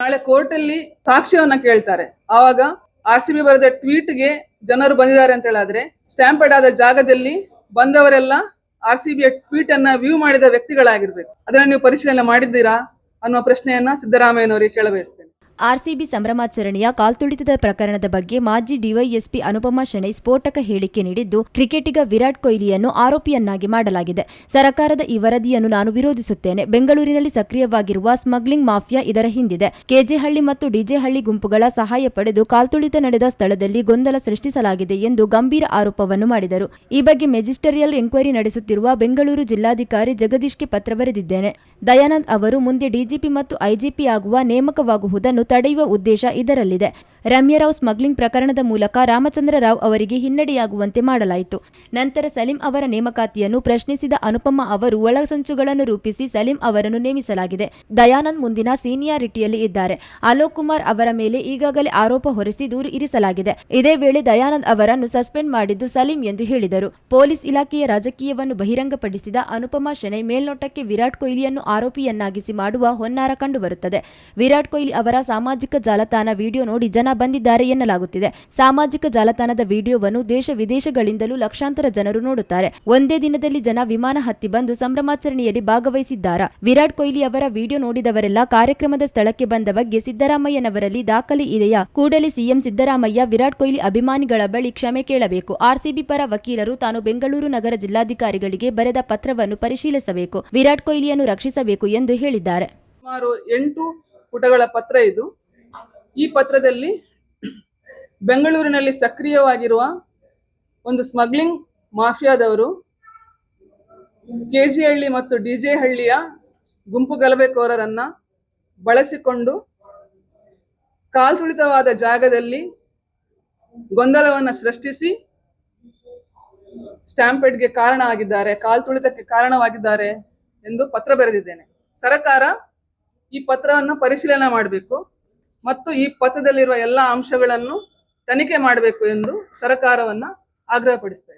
ನಾಳೆ ಕೋರ್ಟಲ್ಲಿ ಸಾಕ್ಷ್ಯವನ್ನ ಕೇಳ್ತಾರೆ. ಆವಾಗ ಆರ್ ಸಿ ಬಿ ಬರೆದ ಟ್ವೀಟ್ಗೆ ಜನರು ಬಂದಿದ್ದಾರೆ ಅಂತ ಹೇಳಾದ್ರೆ ಸ್ಟ್ಯಾಂಪೆಡ್ ಆದ ಜಾಗದಲ್ಲಿ ಬಂದವರೆಲ್ಲ ಆರ್ ಸಿ ಬಿಯ ಟ್ವೀಟ್ ಅನ್ನ ವ್ಯೂ ಮಾಡಿದ ವ್ಯಕ್ತಿಗಳಾಗಿರ್ಬೇಕು. ಅದನ್ನ ನೀವು ಪರಿಶೀಲನೆ ಮಾಡಿದ್ದೀರಾ ಅನ್ನುವ ಪ್ರಶ್ನೆಯನ್ನ ಸಿದ್ದರಾಮಯ್ಯನವರಿಗೆ ಕೇಳಬಯಸ್ತೇನೆ. ಆರ್ಸಿಬಿ ಸಂಭ್ರಮಾಚರಣೆಯ ಕಾಲ್ತುಳಿತದ ಪ್ರಕರಣದ ಬಗ್ಗೆ ಮಾಜಿ ಡಿವೈಎಸ್ಪಿ ಅನುಪಮಾ ಶೆಣೈ ಸ್ಫೋಟಕ ಹೇಳಿಕೆ ನೀಡಿದ್ದು, ಕ್ರಿಕೆಟಿಗ ವಿರಾಟ್ ಕೊಹ್ಲಿಯನ್ನು ಆರೋಪಿಯನ್ನಾಗಿ ಮಾಡಲಾಗಿದೆ. ಸರ್ಕಾರದ ಈ ವರದಿಯನ್ನು ನಾನು ವಿರೋಧಿಸುತ್ತೇನೆ. ಬೆಂಗಳೂರಿನಲ್ಲಿ ಸಕ್ರಿಯವಾಗಿರುವ ಸ್ಮಗ್ಲಿಂಗ್ ಮಾಫಿಯಾ ಇದರ ಹಿಂದಿದೆ. ಕೆಜೆಹಳ್ಳಿ ಮತ್ತು ಡಿಜೆಹಳ್ಳಿ ಗುಂಪುಗಳ ಸಹಾಯ ಪಡೆದು ಕಾಲ್ತುಳಿತ ನಡೆದ ಸ್ಥಳದಲ್ಲಿ ಗೊಂದಲ ಸೃಷ್ಟಿಸಲಾಗಿದೆ ಎಂದು ಗಂಭೀರ ಆರೋಪವನ್ನು ಮಾಡಿದರು. ಈ ಬಗ್ಗೆ ಮೆಜಿಸ್ಟರಿಯಲ್ ಎಂಕ್ವೈರಿ ನಡೆಸುತ್ತಿರುವ ಬೆಂಗಳೂರು ಜಿಲ್ಲಾಧಿಕಾರಿ ಜಗದೀಶ್ಗೆ ಪತ್ರ ಬರೆದಿದ್ದೇನೆ. ದಯಾನಂದ್ ಅವರು ಮುಂದೆ ಡಿಜಿಪಿ ಮತ್ತು ಐಜಿಪಿ ಆಗುವ ನೇಮಕವಾಗುವುದನ್ನು ತಡೆಯುವ ಉದ್ದೇಶ ಇದರಲ್ಲಿದೆ. ರಮ್ಯರಾವ್ ಸ್ಮಗ್ಲಿಂಗ್ ಪ್ರಕರಣದ ಮೂಲಕ ರಾಮಚಂದ್ರ ರಾವ್ ಅವರಿಗೆ ಹಿನ್ನಡೆಯಾಗುವಂತೆ ಮಾಡಲಾಯಿತು. ನಂತರ ಸಲೀಂ ಅವರ ನೇಮಕಾತಿಯನ್ನು ಪ್ರಶ್ನಿಸಿದ ಅನುಪಮ ಅವರು ಒಳಸಂಚುಗಳನ್ನು ರೂಪಿಸಿ ಸಲೀಂ ಅವರನ್ನು ನೇಮಿಸಲಾಗಿದೆ. ದಯಾನಂದ್ ಮುಂದಿನ ಸೀನಿಯಾರಿಟಿಯಲ್ಲಿ ಇದ್ದಾರೆ. ಅಲೋಕ್ ಕುಮಾರ್ ಅವರ ಮೇಲೆ ಈಗಾಗಲೇ ಆರೋಪ ಹೊರಿಸಿ ದೂರು ಇರಿಸಲಾಗಿದೆ. ಇದೇ ವೇಳೆ ದಯಾನಂದ್ ಅವರನ್ನು ಸಸ್ಪೆಂಡ್ ಮಾಡಿದ್ದು ಸಲೀಂ ಎಂದು ಹೇಳಿದರು. ಪೊಲೀಸ್ ಇಲಾಖೆಯ ರಾಜಕೀಯವನ್ನು ಬಹಿರಂಗಪಡಿಸಿದ ಅನುಪಮಾ ಶೆಣೈ ಮೇಲ್ನೋಟಕ್ಕೆ ವಿರಾಟ್ ಕೊಹ್ಲಿಯನ್ನು ಆರೋಪಿಯನ್ನಾಗಿಸಿ ಮಾಡುವ ಹೊನ್ನಾರ ಕಂಡುಬರುತ್ತದೆ. ವಿರಾಟ್ ಕೊಹ್ಲಿ ಅವರ ಸಾಮಾಜಿಕ ಜಾಲತಾಣ ವಿಡಿಯೋ ನೋಡಿ ಜನ ಬಂದಿದ್ದಾರೆ ಎನ್ನಲಾಗುತ್ತಿದೆ. ಸಾಮಾಜಿಕ ಜಾಲತಾಣದ ವಿಡಿಯೋವನ್ನು ದೇಶ ವಿದೇಶಗಳಿಂದಲೂ ಲಕ್ಷಾಂತರ ಜನರು ನೋಡುತ್ತಾರೆ. ಒಂದೇ ದಿನದಲ್ಲಿ ಜನ ವಿಮಾನ ಹತ್ತಿ ಬಂದು ಸಂಭ್ರಮಾಚರಣೆಯಲ್ಲಿ ಭಾಗವಹಿಸಿದ್ದಾರಾ? ವಿರಾಟ್ ಕೊಹ್ಲಿ ಅವರ ವಿಡಿಯೋ ನೋಡಿದವರೆಲ್ಲ ಕಾರ್ಯಕ್ರಮದ ಸ್ಥಳಕ್ಕೆ ಬಂದ ಬಗ್ಗೆ ಸಿದ್ದರಾಮಯ್ಯನವರಲ್ಲಿ ದಾಖಲೆ ಇದೆಯಾ? ಕೂಡಲೇ ಸಿಎಂ ಸಿದ್ದರಾಮಯ್ಯ, ವಿರಾಟ್ ಕೊಹ್ಲಿ ಅಭಿಮಾನಿಗಳ ಬಳಿ ಕ್ಷಮೆ ಕೇಳಬೇಕು. ಆರ್ಸಿಬಿ ಪರ ವಕೀಲರು ತಾನು ಬೆಂಗಳೂರು ನಗರ ಜಿಲ್ಲಾಧಿಕಾರಿಗಳಿಗೆ ಬರೆದ ಪತ್ರವನ್ನು ಪರಿಶೀಲಿಸಬೇಕು. ವಿರಾಟ್ ಕೊಹ್ಲಿಯನ್ನು ರಕ್ಷಿಸಬೇಕು ಎಂದು ಹೇಳಿದ್ದಾರೆ. ಸುಮಾರು ಎಂಟು ಪುಟಗಳ ಪತ್ರ ಇದು. ಈ ಪತ್ರದಲ್ಲಿ ಬೆಂಗಳೂರಿನಲ್ಲಿ ಸಕ್ರಿಯವಾಗಿರುವ ಒಂದು ಸ್ಮಗ್ಲಿಂಗ್ ಮಾಫಿಯಾದವರು ಕೆಜಿಹಳ್ಳಿ ಮತ್ತು ಡಿಜೆ ಹಳ್ಳಿಯ ಗುಂಪು ಗಲಭೆಕೋರರನ್ನು ಬಳಸಿಕೊಂಡು ಕಾಲ್ತುಳಿತವಾದ ಜಾಗದಲ್ಲಿ ಗೊಂದಲವನ್ನು ಸೃಷ್ಟಿಸಿ ಸ್ಟ್ಯಾಂಪೆಡ್ಗೆ ಕಾರಣ ಆಗಿದ್ದಾರೆ, ಕಾಲ್ತುಳಿತಕ್ಕೆ ಕಾರಣವಾಗಿದ್ದಾರೆ ಎಂದು ಪತ್ರ ಬರೆದಿದ್ದೇನೆ. ಸರ್ಕಾರ ಈ ಪತ್ರವನ್ನು ಪರಿಶೀಲನೆ ಮಾಡಬೇಕು ಮತ್ತು ಈ ಪತ್ರದಲ್ಲಿರುವ ಎಲ್ಲ ಅಂಶಗಳನ್ನು ತನಿಖೆ ಮಾಡಬೇಕು ಎಂದು ಸರ್ಕಾರವನ್ನು ಆಗ್ರಹಪಡಿಸ್ತಾ